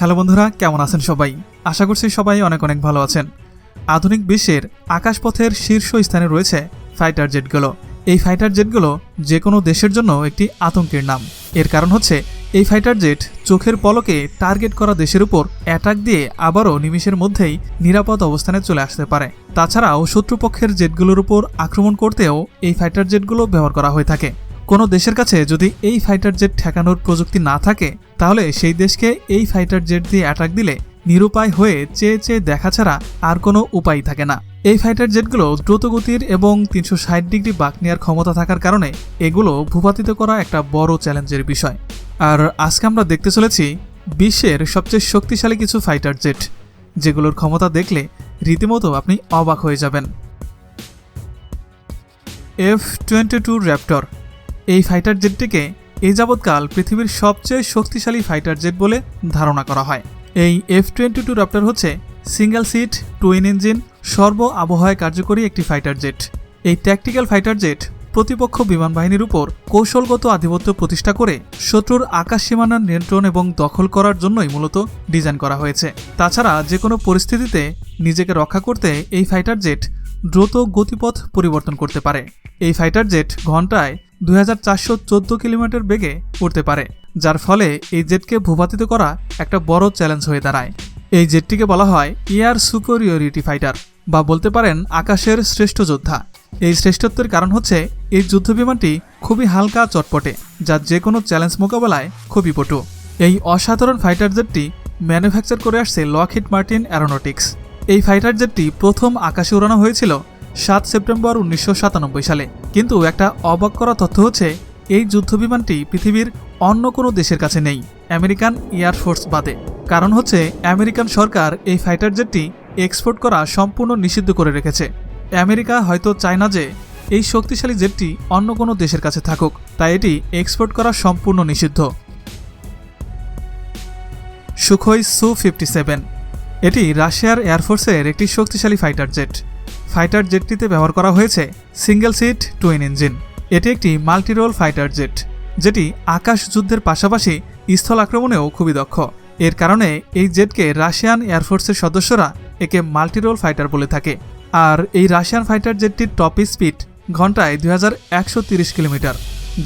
Hello বন্ধুরা, কেমন আছেন সবাই? আশা করছি সবাই অনেক অনেক ভালো আছেন। আধুনিক বিশ্বের আকাশপথের শীর্ষ স্থানে রয়েছে ফাইটার জেটগুলো। এই ফাইটার জেটগুলো যে কোনো দেশের জন্য একটি আতঙ্কের নাম। এর কারণ হচ্ছে, এই ফাইটার জেট চোখের পলকে টার্গেট করা দেশের উপর অ্যাটাক দিয়ে আবারও নিমিষের মধ্যেই নিরাপদ অবস্থানে চলে আসতে পারে। তাছাড়াও শত্রুপক্ষের জেটগুলোর উপর আক্রমণ করতেও এই ফাইটার জেটগুলো ব্যবহার করা হয়ে থাকে। কোনো দেশের কাছে যদি এই ফাইটার জেট ঠেকানোর প্রযুক্তি না থাকে, তাহলে সেই দেশকে এই ফাইটার জেট দিয়ে অ্যাটাক দিলে নিরুপায় হয়ে চেয়ে চেয়ে দেখা ছাড়া আর কোনো উপায় থাকে না। এই ফাইটার জেটগুলো দ্রুতগতির এবং তিনশো ষাট ডিগ্রি বাক নেওয়ার ক্ষমতা থাকার কারণে এগুলো ভূপাতিত করা একটা বড় চ্যালেঞ্জের বিষয়। আর আজকে আমরা দেখতে চলেছি বিশ্বের সবচেয়ে শক্তিশালী কিছু ফাইটার জেট যেগুলোর ক্ষমতা দেখলে রীতিমতো আপনি অবাক হয়ে যাবেন। এফ টোয়েন্টি টু র্যাপ্টর এই ফাইটার জেটটিকে এই যাবৎকাল পৃথিবীর সবচেয়ে শক্তিশালী ফাইটার জেট বলে ধারণা করা হয়। এই এফ টোয়েন্টি টু র্যাপ্টর হচ্ছে সিঙ্গেল সিট টুইন ইঞ্জিন সর্ব আবহাওয়ায় কার্যকরী একটি ফাইটার জেট এই ট্যাকটিক্যাল ফাইটার জেট প্রতিপক্ষ বিমান বাহিনীর উপর কৌশলগত আধিপত্য প্রতিষ্ঠা করে শত্রুর আকাশ সীমানার নিয়ন্ত্রণ এবং দখল করার জন্যই মূলত ডিজাইন করা হয়েছে। তাছাড়া যে কোনো পরিস্থিতিতে নিজেকে রক্ষা করতে এই ফাইটার জেট দ্রুত গতিপথ পরিবর্তন করতে পারে। এই ফাইটার জেট ঘন্টায় দু হাজার চারশো চৌদ্দ কিলোমিটার বেগে উড়তে পারে, যার ফলে এই জেটকে ভূপাতিত করা একটা বড় চ্যালেঞ্জ হয়ে দাঁড়ায়। এই জেটটিকে বলা হয় এয়ার সুপেরিয়রিটি ফাইটার, বা বলতে পারেন আকাশের শ্রেষ্ঠ যোদ্ধা। এই শ্রেষ্ঠত্বের কারণ হচ্ছে, এই যুদ্ধবিমানটি খুবই হালকা চটপটে, যা যে কোনো চ্যালেঞ্জ মোকাবেলায় খুবই পটু। এই অসাধারণ ফাইটার জেটটি ম্যানুফ্যাকচার করে আসছে লকহিট মার্টিন অ্যারোনটিক্স। এই ফাইটার জেটটি প্রথম আকাশে উড়ানো হয়েছিল সাত সেপ্টেম্বর উনিশশো সাতানব্বই সালে। কিন্তু একটা অবাক করা তথ্য হচ্ছে, এই যুদ্ধবিমানটি পৃথিবীর অন্য কোনো দেশের কাছে নেই, আমেরিকান এয়ারফোর্স বাদে। কারণ হচ্ছে, আমেরিকান সরকার এই ফাইটার জেটটি এক্সপোর্ট করা সম্পূর্ণ নিষিদ্ধ করে রেখেছে। আমেরিকা হয়তো চায় না যে, এই শক্তিশালী জেটটি অন্য কোনো দেশের কাছে থাকুক, তাই এটি এক্সপোর্ট করা সম্পূর্ণ নিষিদ্ধ। সুখই সু ফিফটি সেভেন, এটি রাশিয়ার এয়ারফোর্সের একটি শক্তিশালী ফাইটার জেট। ফাইটার জেটটিতে ব্যবহার করা হয়েছে সিঙ্গেল সিট টুইন ইঞ্জিন। এটি একটি মাল্টিরোল ফাইটার জেট, যেটি আকাশ যুদ্ধের পাশাপাশি স্থল আক্রমণেও খুবই দক্ষ। এর কারণে এই জেটকে রাশিয়ান এয়ারফোর্সের সদস্যরা একে মাল্টিরোল ফাইটার বলে থাকে। আর এই রাশিয়ান ফাইটার জেটটির টপ স্পিড ঘন্টায় দুই কিলোমিটার,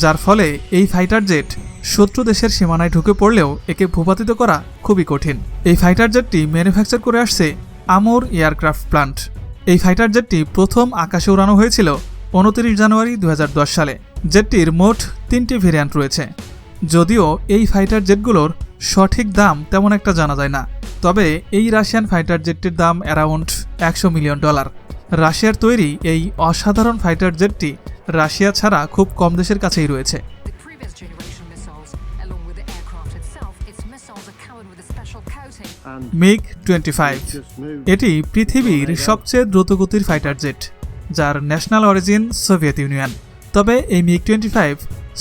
যার ফলে এই ফাইটার জেট শত্রু দেশের সীমানায় ঢুকে পড়লেও একে ভূপাতিত করা খুবই কঠিন। এই ফাইটার জেটটি ম্যানুফ্যাকচার করে আসছে আমোর এয়ারক্রাফট প্লান্ট। এই ফাইটার জেটটি প্রথম আকাশে উড়ানো হয়েছিল উনত্রিশ জানুয়ারি দু হাজার দশ সালে। জেটটির মোট তিনটি ভেরিয়ান্ট রয়েছে। যদিও এই ফাইটার জেটগুলোর সঠিক দাম তেমন একটা জানা যায় না। তবে এই রাশিয়ান ফাইটার জেটটির দাম অ্যারাউন্ড একশো মিলিয়ন ডলার। রাশিয়ার তৈরি এই অসাধারণ ফাইটার জেটটি রাশিয়া ছাড়া খুব কম দেশের কাছেই রয়েছে। মিগ টোয়েন্টি ফাইভ এটি পৃথিবীর সবচেয়ে দ্রুতগতির ফাইটার জেট যার ন্যাশনাল অরিজিন সোভিয়েত ইউনিয়ন তবে এই MiG twenty five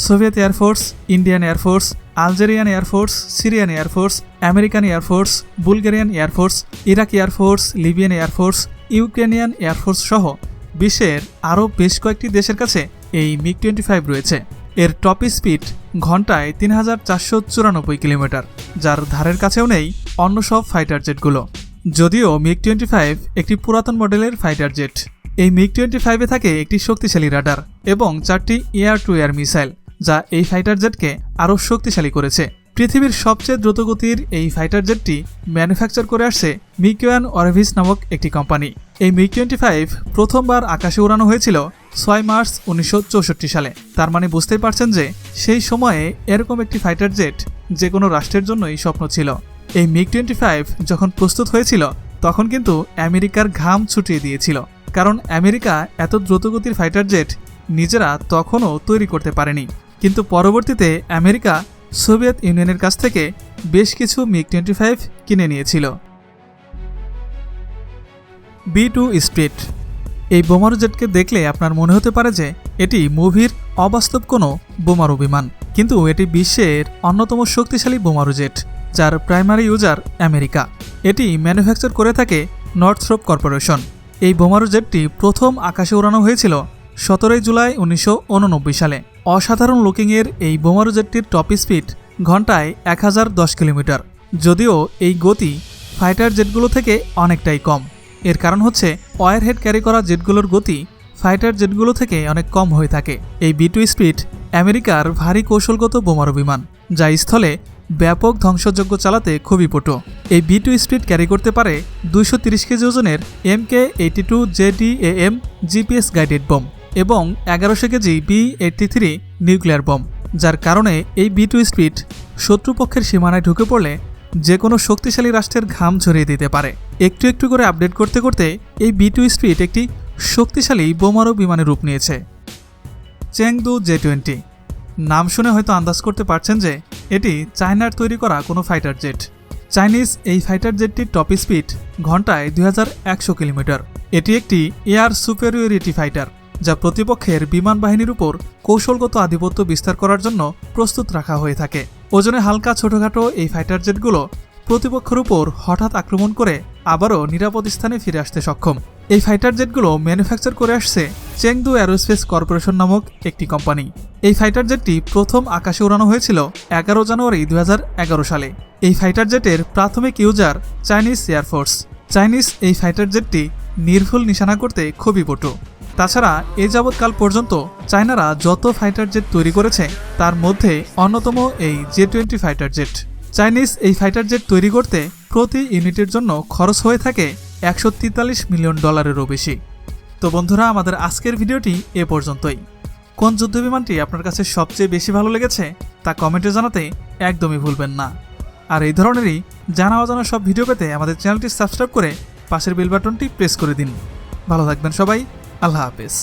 Soviet air force Indian air force Algerian air force Syrian air force American air force Bulgarian air force Iraq air force Libyan air force Ukrainian air force সহ বিশ্বের আরও বেশ কয়েকটি দেশের কাছে এই মিগ টোয়েন্টি ফাইভ রয়েছে। এর টপ স্পিড ঘন্টায় তিন হাজার চারশো চুরানব্বই কিলোমিটার, যার ধারের কাছেও নেই অন্য সব ফাইটার জেটগুলো। যদিও মিগ টোয়েন্টি ফাইভ একটি পুরাতন মডেলের ফাইটার জেট। এই মিগ টোয়েন্টি ফাইভে থাকে একটি শক্তিশালী রাডার এবং চারটি এয়ার টু এয়ার মিসাইল, যা এই ফাইটার জেটকে আরও শক্তিশালী করেছে। পৃথিবীর সবচেয়ে দ্রুতগতির এই ফাইটার জেটটি ম্যানুফ্যাকচার করে আসছে মিকিওয়ান অরভিস নামক একটি কোম্পানি। এই মিগ টোয়েন্টি ফাইভ প্রথমবার আকাশে উড়ানো হয়েছিল ছয় মার্চ উনিশশো চৌষট্টি সালে। তার মানে বুঝতেই পারছেন যে সেই সময়ে এরকম একটি ফাইটার জেট যে কোনো রাষ্ট্রের জন্যই স্বপ্ন ছিল। এই মিগ টোয়েন্টি ফাইভ যখন প্রস্তুত হয়েছিল, তখন কিন্তু আমেরিকার ঘাম ছুটিয়ে দিয়েছিল। কারণ আমেরিকা এত দ্রুতগতির ফাইটার জেট নিজেরা তখনও তৈরি করতে পারেনি। কিন্তু পরবর্তীতে আমেরিকা সোভিয়েত ইউনিয়নের কাছ থেকে বেশ কিছু মিগ টোয়েন্টি ফাইভ কিনে নিয়েছিল। বি টু স্পিড এই বোমারু জেটকে দেখলে আপনার মনে হতে পারে যে এটি মুভির অবাস্তব কোনো বোমারু বিমান। কিন্তু এটি বিশ্বের অন্যতম শক্তিশালী বোমারু জেট, যার প্রাইমারি ইউজার আমেরিকা। এটি ম্যানুফ্যাকচার করে থাকে নর্থরোপ কর্পোরেশন। এই বোমারু জেটটি প্রথম আকাশে উড়ানো হয়েছিল সতেরোই জুলাই উনিশশো উননব্বই সালে। অসাধারণ লুকিংয়ের এই বোমারু জেটটির টপ স্পিড ঘন্টায় এক হাজার দশ কিলোমিটার, যদিও এই গতি ফাইটার জেটগুলো থেকে অনেকটাই কম। এর কারণ হচ্ছে ওয়ারহেড ক্যারি করা জেটগুলোর গতি ফাইটার জেটগুলো থেকে অনেক কম হয়ে থাকে। এই বি টু স্পিড আমেরিকার ভারী কৌশলগত বোমারু বিমান যা স্থলে ব্যাপক ধ্বংসযোগ্য চালাতে খুবই পটু। এই বি টু স্পিড ক্যারি করতে পারে দুইশো তিরিশ কেজি ওজনের M K eighty two JDAM GPS guided bomb এবং এগারোশো KG B eighty three nuclear bomb যার কারণে এই বি টু স্পিড শত্রুপক্ষের সীমানায় ঢুকে পড়লে যে কোনো শক্তিশালী রাষ্ট্রের ঘাম ঝরিয়ে দিতে পারে। একটু একটু করে আপডেট করতে করতে এই বি টু স্পিড একটি শক্তিশালী বোমারু বিমানে রূপ নিয়েছে। চেংদু জে টোয়েন্টি নাম শুনে হয়তো আন্দাজ করতে পারছেন যে এটি চায়নার তৈরি করা কোনো ফাইটার জেট চাইনিজ এই ফাইটার জেটটির টপ স্পিড ঘন্টায় দুই হাজার একশো কিলোমিটার। এটি একটি এয়ার সুপেরিয়রিটি ফাইটার যা প্রতিপক্ষের বিমান বাহিনীর উপর কৌশলগত আধিপত্য বিস্তার করার জন্য প্রস্তুত রাখা হয়ে থাকে। ওজনে হালকা ছোটখাটো এই ফাইটার জেটগুলো প্রতিপক্ষের উপর হঠাৎ আক্রমণ করে আবারও নিরাপদ স্থানে ফিরে আসতে সক্ষম। এই ফাইটার জেটগুলো ম্যানুফ্যাকচার করে আসছে চেংদু অ্যারোস্পেস কর্পোরেশন নামক একটি কোম্পানি এই ফাইটার জেটটি প্রথম আকাশে উড়ানো হয়েছিল এগারো জানুয়ারি দু হাজার এগারো সালে। এই ফাইটার জেটের প্রাথমিক user Chinese air force Chinese এই ফাইটার জেটটি নির্ভুল নিশানা করতে খুবই পটু তাছাড়া এ যাবৎকাল পর্যন্ত চায়নারা যত ফাইটার জেট তৈরি করেছে, তার মধ্যে অন্যতম এই J twenty fighter jet. Chinese এই ফাইটার জেট তৈরি করতে প্রতি ইউনিটের জন্য খরচ হয়ে থাকে একশো তেতাল্লিশ মিলিয়ন ডলারেরও বেশি। তো বন্ধুরা, আমাদের আজকের ভিডিওটি এ পর্যন্তই। কোন যুদ্ধবিমানটি আপনার কাছে সবচেয়ে বেশি ভালো লেগেছে, তা কমেন্টে জানাতে একদমই ভুলবেন না। আর এই ধরনেরই জানা অজানা সব ভিডিও পেতে আমাদের চ্যানেলটি সাবস্ক্রাইব করে পাশের বেল বাটনটি প্রেস করে দিন। ভালো থাকবেন সবাই। আল্লাহ হাফেজ